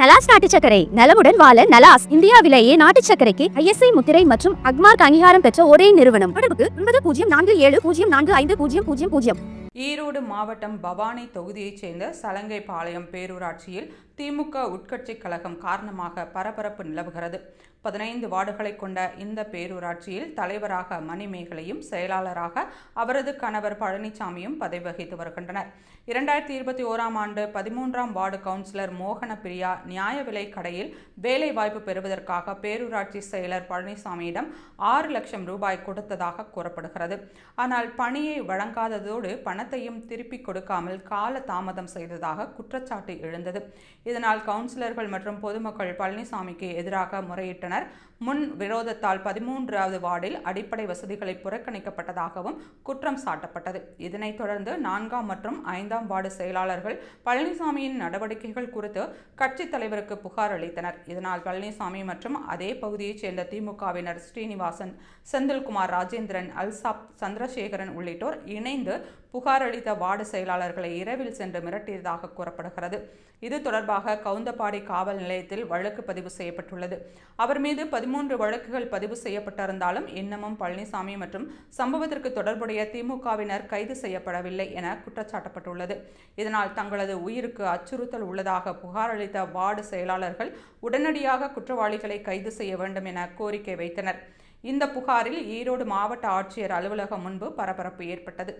நலாஸ் நாட்டு சர்க்கரை நலமுடன் வாழ நலாஸ் இந்தியாவிலேயே நாட்டு சக்கரைக்கு ஐஎஸ்ஐ முத்திரை மற்றும் அக்மார்க் அங்கீகாரம் பெற்ற ஒரே நிறுவனம். தொடர்புக்கு ஒன்பது பூஜ்ஜியம் நான்கு ஏழு பூஜ்ஜியம் நான்கு ஐந்து பூஜ்ஜியம் பூஜ்ஜியம் பூஜ்ஜியம். ஈரோடு மாவட்டம் பவானி தொகுதியைச் சேர்ந்த சலங்கைபாளையம் பேரூராட்சியில் திமுக உட்கட்சி கழகம் காரணமாக பரபரப்பு நிலவுகிறது. பதினைந்து வார்டுகளை கொண்ட இந்த பேரூராட்சியில் தலைவராக மணிமேகலையும் செயலாளராக அவரது கணவர் பழனிசாமியும் பதவி வகித்து வருகின்றனர். இரண்டாயிரத்தி இருபத்தி ஓராம் ஆண்டு பதிமூன்றாம் வார்டு கவுன்சிலர் மோகன பிரியா நியாய விலை கடையில் வேலை வாய்ப்பு பெறுவதற்காக பேரூராட்சி செயலர் பழனிசாமியிடம் ஆறு லட்சம் ரூபாய் கொடுத்ததாக கூறப்படுகிறது. ஆனால் பணியை வழங்காததோடு பணத்தையும் திருப்பிக் கொடுக்காமல் கால தாமதம் செய்ததாக குற்றச்சாட்டு எழுந்தது. இதனால் கவுன்சிலர்கள் மற்றும் பொதுமக்கள் பழனிசாமிக்கு எதிராக முறையிட்டனர். முன் விரோதத்தால் பதிமூன்றாவது வார்டில் அடிப்படை வசதிகளை புறக்கணிக்கப்பட்டதாகவும் குற்றம் சாட்டப்பட்டது. இதனைத் தொடர்ந்து நான்காம் மற்றும் ஐந்தாம் வார்டு செயலாளர்கள் பழனிசாமியின் நடவடிக்கைகள் குறித்து கட்சித் தலைவருக்கு புகார் அளித்தனர். இதனால் பழனிசாமி மற்றும் அதே பகுதியைச் சேர்ந்த திமுகவினர் ஸ்ரீனிவாசன் செந்தில்குமார் ராஜேந்திரன் அல்சாப் சந்திரசேகரன் உள்ளிட்டோர் இணைந்து புகார் அளித்த வார்டு செயலாளர்களை இரவில் சென்று மிரட்டியதாக கூறப்படுகிறது. இது தொடர்பாக கவுந்தப்பாடி காவல் நிலையத்தில் வழக்கு பதிவு செய்யப்பட்டுள்ளது. அவர் மீது பதிமூன்று வழக்குகள் பதிவு செய்யப்பட்டிருந்தாலும் இன்னமும் பழனிசாமி மற்றும் சம்பவத்திற்கு தொடர்புடைய திமுகவினர் கைது செய்யப்படவில்லை என குற்றச்சாட்டப்பட்டுள்ளது. இதனால் தங்களது உயிருக்கு அச்சுறுத்தல் உள்ளதாக புகார் அளித்த வார்டு செயலாளர்கள் உடனடியாக குற்றவாளிகளை கைது செய்ய வேண்டும் என கோரிக்கை வைத்தனர். இந்த புகாரில் ஈரோடு மாவட்ட ஆட்சியர் அலுவலகம் முன்பு பரபரப்பு ஏற்பட்டது.